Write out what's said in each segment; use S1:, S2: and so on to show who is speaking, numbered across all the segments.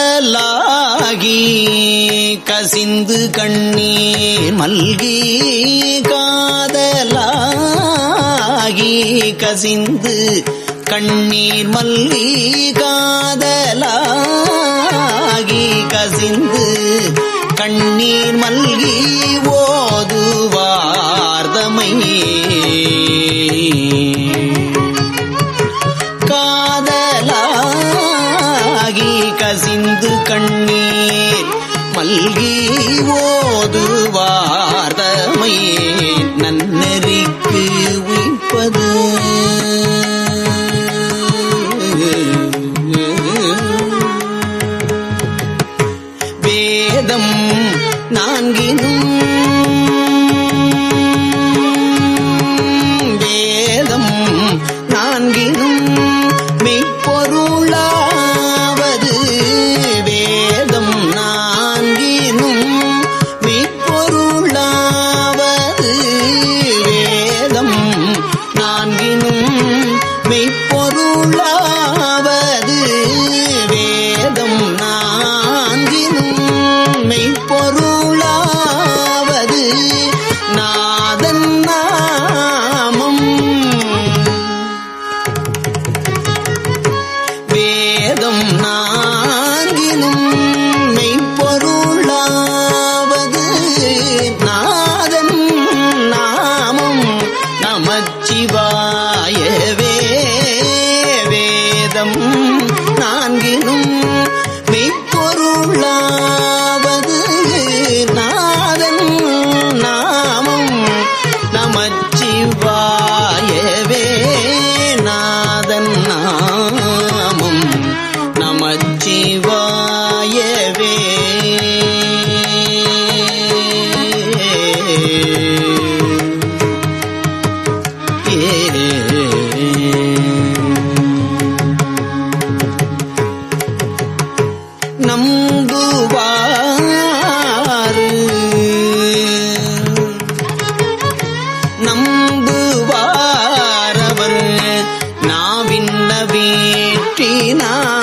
S1: காதலாகி கசிந்து கண்ணீர் மல்கி காதலாகி கசிந்து கண்ணீர் மல்லி காதலாகி கசிந்து கண்ணீர் மல்கி ஓதுவார்தமையே கண்ணீர் மல்கி ஓதுவார்தமை நன்னெறிக்கு உயிப்பது. வேதம் நான்கின் मज्जीवा கூட்டினான்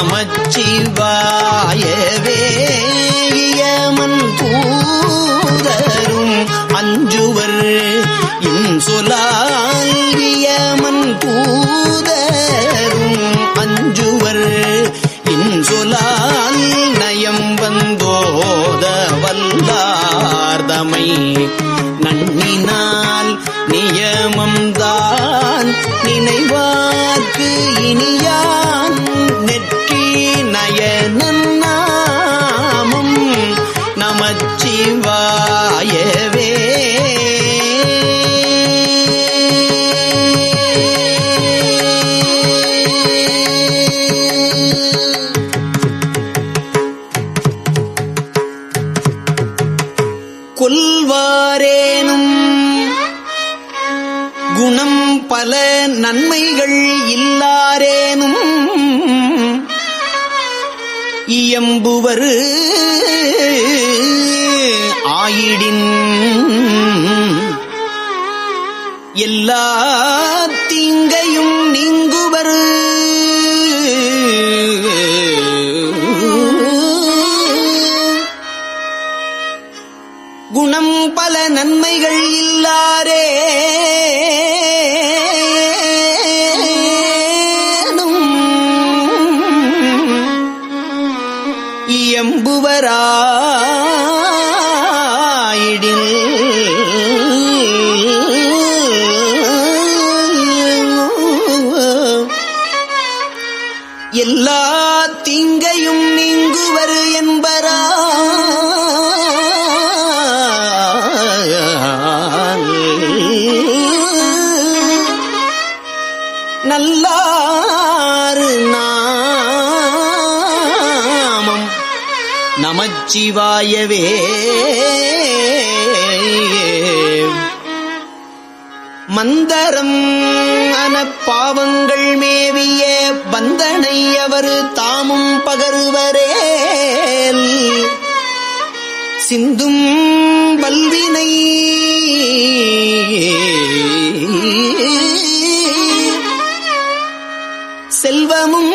S1: நமச்சிவாயவே. கொல்வாரேனும் குணம் பல நன்மைகள் இல்லாரேனும். இயம்புவரு ஆயிடின். எல்லா நமச்சிவாயவே மந்தரம் அன பாவங்கள் மேவிய பந்தனை அவர் தாமும் பகருவரே சிந்தும் வல்வினை செல்வமும்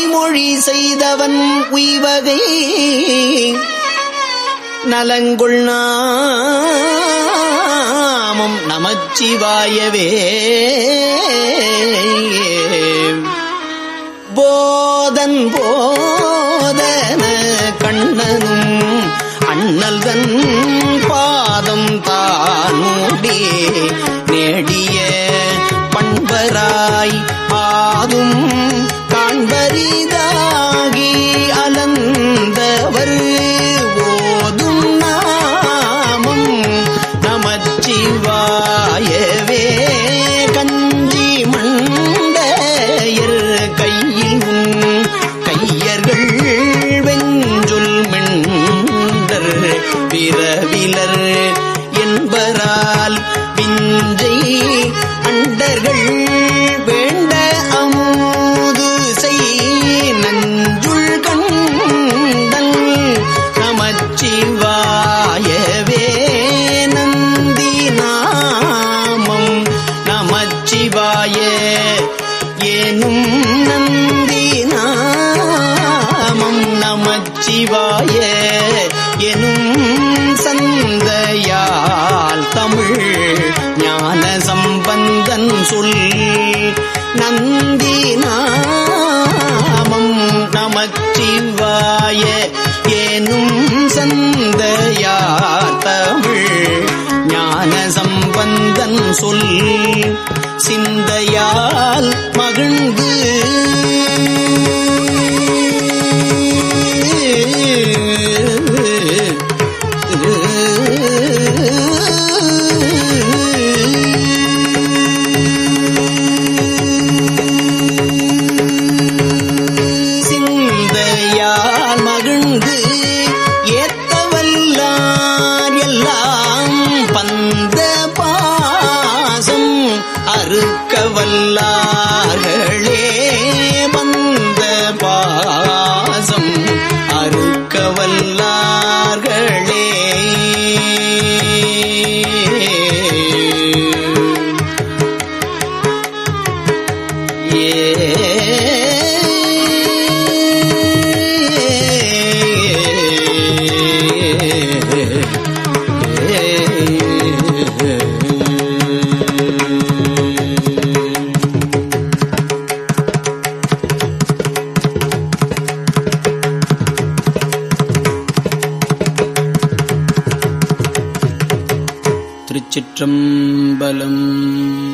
S1: வாய்மொழி செய்தவன் உய்வகை. நலங்குள் நாமம் நமச்சிவாயவே. போதன் போதன கண்ணனும் அண்ணல்தன் பாதம் தானூடி. நேடிய பண்பராய் ஆதும் காண்பரிதாகி அலந்தவர். நமச்சிவாய எனும்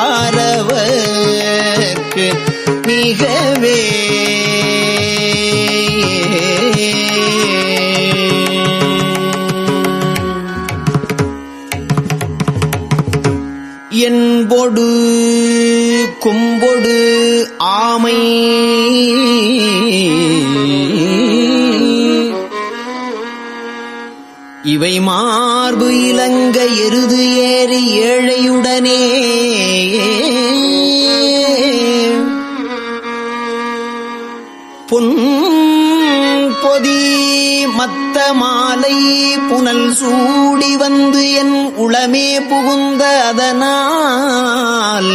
S1: அடியாரவர்க்கு மிகவே. என்பொடு கும்பொடு ஆமை. இவை மார்பு இலங்க எருது ஏறி ஏழையுடனே. பொதி மத்த மாலை புனல் சூடி வந்து என் உளமே புகுந்த அதனால்.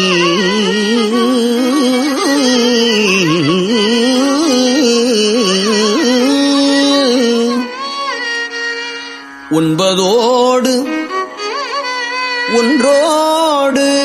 S1: ஒன்பதோடு ஒன்றோடு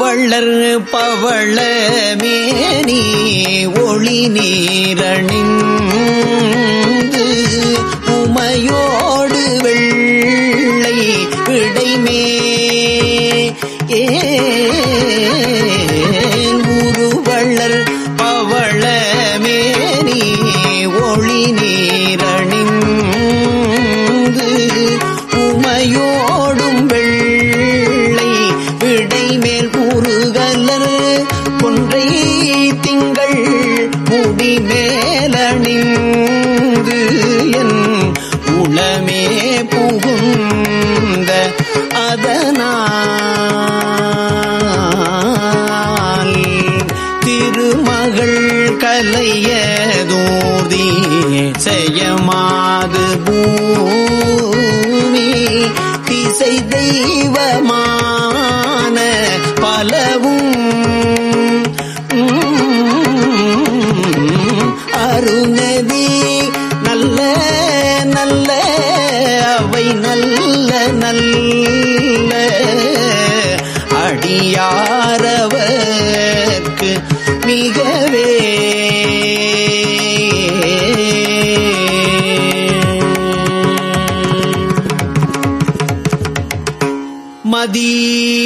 S1: பவளர் பவள மேனி ஒளி நீரணிந்து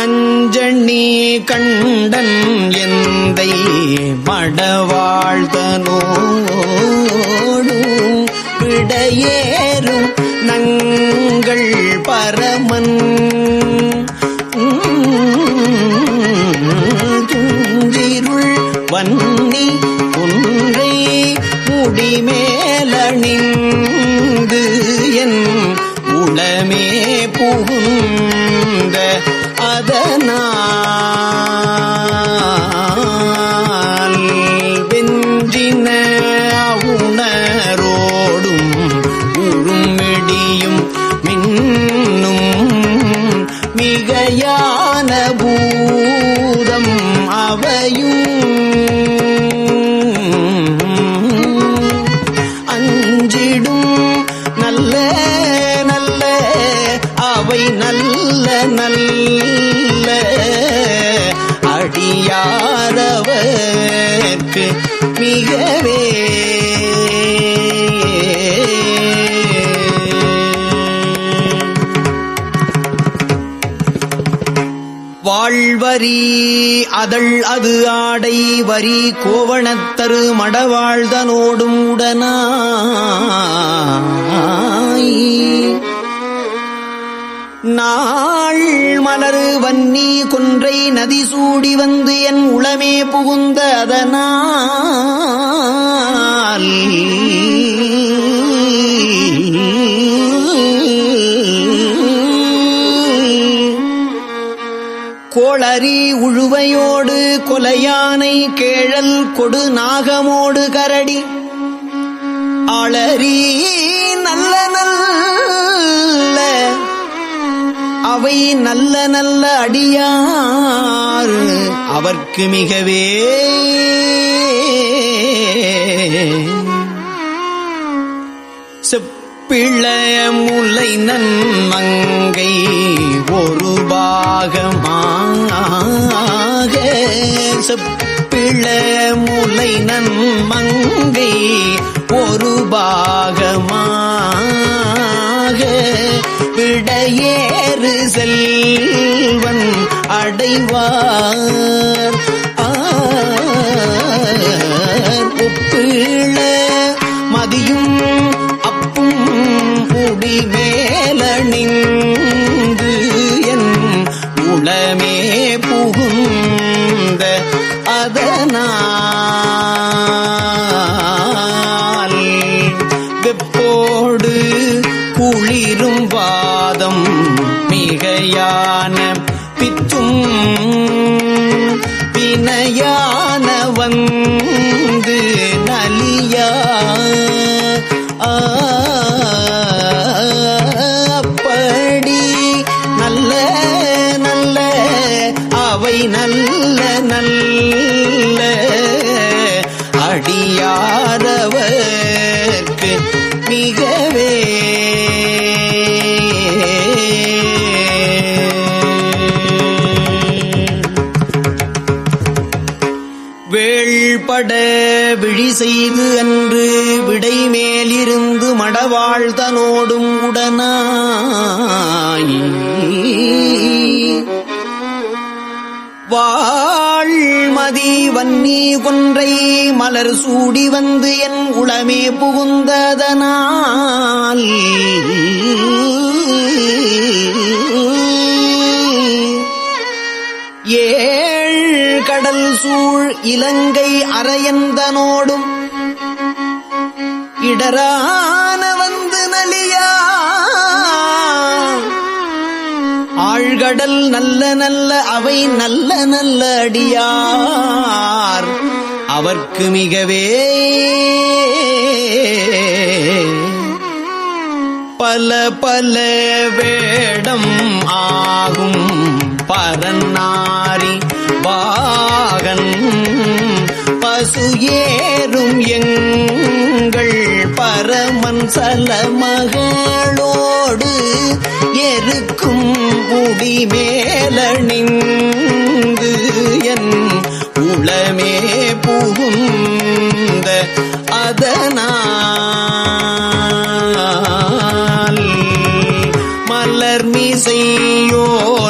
S1: நஞ்சணி கண்டன் எந்தை மடவாழ்தனோடு விடையேறும் நங்கள் பரமன் நல்ல நல்ல அடியாரவர்க்கு மிகவே. வாழ்வரி அதள் அது ஆடை வரி கோவணத்தரு மடவாழ்தனோடும் உடனாய். நாள் மலரு வன்னி கொன்றை நதி சூடி வந்து என் உளமே புகுந்த அதனால். கோளரி உழுவையோடு கொலையானை கேழல் கொடு நாகமோடு கரடி. ஆளறி நல்ல நல்ல அவை நல்ல நல்ல அடியார். அவர்க்கு மிகவே செப்பிள முலை நன்மங்கை ஒரு பாகமாக. செப்பிள முலை நன்மங்கை ஒரு பாகமாக. விடையே விடையேறு செல்வன் அடைவார். ஒப்பிள மதியும் அப்பும் புடி மேலணிந்து என் உளமே புகுந்த அதனால் दिया செய்து அன்று விடை மேலிருந்து மடவாழ்தனோடும் உடனாய். வாழ்மதி வன்னி கொன்றை மலர் சூடி வந்து என் உளமே புகுந்ததனால். ஏ கடல் சூழ் இலங்கை அரையந்தனோடும் இடரான வந்து நலியா. ஆழ்கடல் நல்ல நல்ல அவை நல்ல நல்ல அடியார். அவர்க்கு மிகவே பல பல வேடம் ஆகும் பரநாரி வாகன் பசு ஏறும் எங்கள் பரமன் சல மகளோடு எருக்கும் முடி மேலணிந்து என் உளமே புகுந்த அதனால் மலர் மிசையோனும்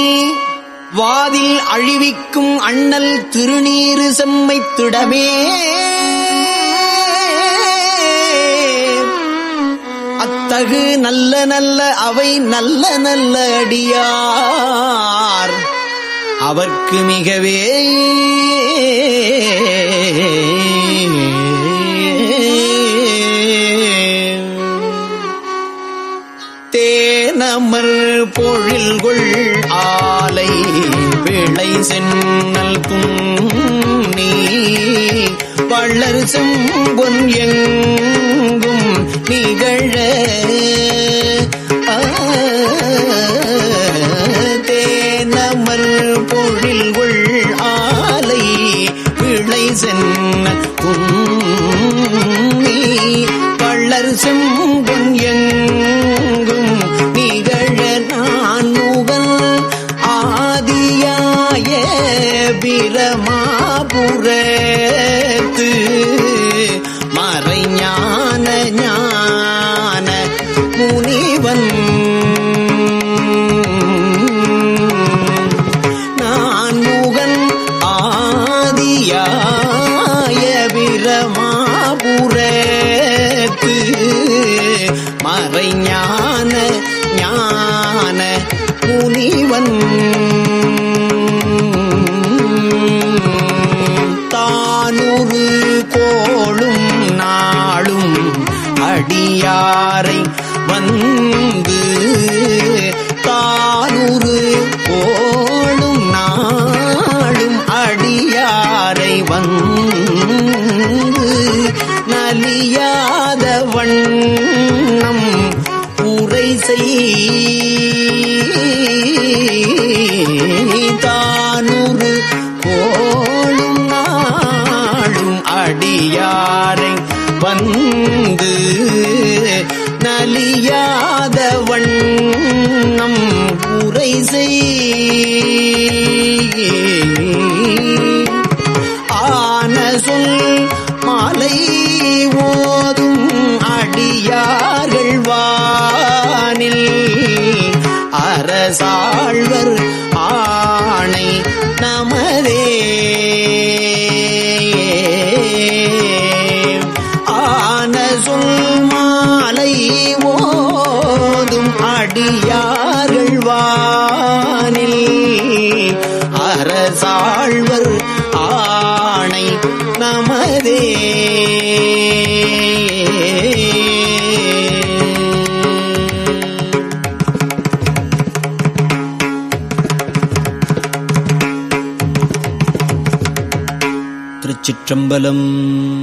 S1: வாதில் அழிவிக்கும் அண்ணல் திருநீறு செம்மைத்திடமே அத்தகு நல்ல நல்ல அவை நல்ல நல்ல அடியார். அவர்க்கு மிகவே. தேனமர் பொழில்கொள் ஆலை. விளை சென்னல் துண்ணி வள்ளர் செம்பொன் எங்கும் நிகழ தேனமர் தேனமர் உள் ஆலை விளை சென்ன துண்ணி வள்ளர் செம்பொன் வீரமாபுரே அடியாரை வந்து நலியாத வண்ணம் உரை செய் ஆன சொல் மாலை ஓ चम्बलम्।